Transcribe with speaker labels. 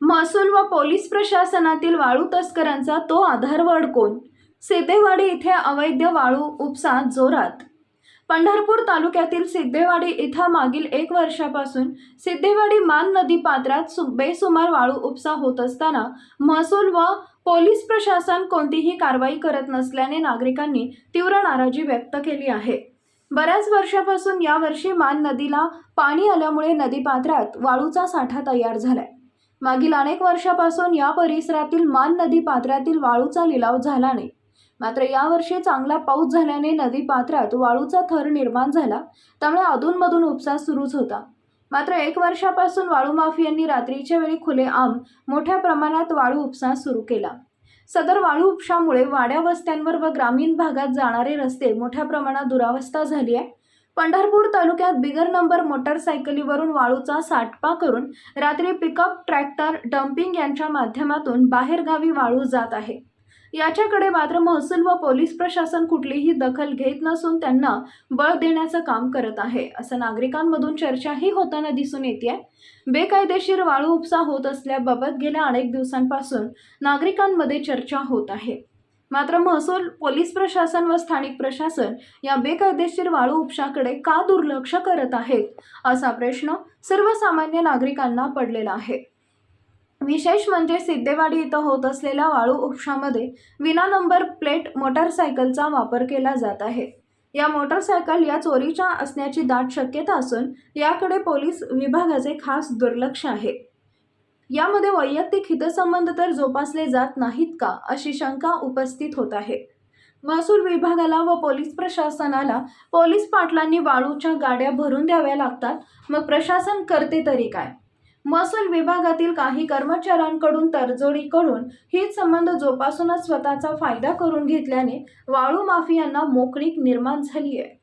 Speaker 1: महसूल व पोलीस प्रशासनातील वाळू तस्करांचा तो आधारवड कोण? सिद्धेवाडी इथे अवैध वाळू उपसा जोरात. पंढरपूर तालुक्यातील सिद्धेवाडी इथं मागील एक वर्षापासून सिद्धेवाडी मान नदी पात्रात सु- बेसुमार वाळू उपसा होत असताना महसूल व पोलीस प्रशासन कोणतीही कारवाई करत नसल्याने नागरिकांनी तीव्र नाराजी व्यक्त केली आहे. बऱ्याच वर्षापासून यावर्षी मान नदीला पाणी आल्यामुळे नदीपात्रात वाळूचा साठा तयार झालाय. मागील अनेक वर्षापासून या परिसरातील मान नदी पात्रातील वाळूचा लिलाव झाला नाही. मात्र यावर्षी चांगला पाऊस झाल्याने नदी पात्रात वाळूचा थर निर्माण झाला त्यामुळे अधूनमधून उपसा सुरूच होता. मात्र एक वर्षापासून वाळू माफियांनी रात्रीच्या वेळी खुलेआम मोठ्या प्रमाणात वाळू उपसा सुरू केला. सदर वाळू उपशामुळे वाड्या वस्त्यांवर व ग्रामीण भागात जाणारे रस्ते मोठ्या प्रमाणात दुरावस्था झाली आहे. पंढरपूर तालुक्यात बिगर नंबर मोटरसायकलीवरून वाळूचा साठपा करून रात्री पिकअप ट्रॅक्टर डम्पिंग यांच्या माध्यमातून बाहेरगावी वाळू जात आहे. याच्याकडे मात्र महसूल व पोलीस प्रशासन कुठलीही दखल घेत नसून त्यांना बळ देण्याचं काम करत आहे. असं नागरिकांमधून चर्चाही होताना दिसून येते बेकायदेशीर वाळू उपसा होत असल्याबाबत गेल्या अनेक दिवसांपासून नागरिकांमध्ये चर्चा होत आहे. मात्र महसूल पोलीस प्रशासन व स्थानिक प्रशासन या बेकायदेशीर वाळू उपशाकडे का दुर्लक्ष करत आहेत? असा प्रश्न सर्वसामान्य नागरिकांना पडलेला आहे. विशेष म्हणजे सिद्धेवाडी इथं होत असलेल्या वाळू उपशामध्ये विना नंबर प्लेट मोटारसायकलचा वापर केला जात आहे. या मोटारसायकल या चोरीच्या असण्याची दाट शक्यता असून याकडे पोलीस विभागाचे खास दुर्लक्ष आहे. यामध्ये वैयक्तिक हितसंबंध तर जोपासले जात नाहीत का अशी शंका उपस्थित होत आहे. महसूल विभागाला व पोलीस प्रशासनाला पोलीस पाटलांनी वाळूच्या गाड्या भरून द्याव्या लागतात मग प्रशासन करते तरी काय? महसूल विभागातील काही कर्मचाऱ्यांकडून तडजोडी करून हित संबंध जोपासूनच स्वतःचा फायदा करून घेतल्याने वाळू माफियांना मोकळीक निर्माण झाली आहे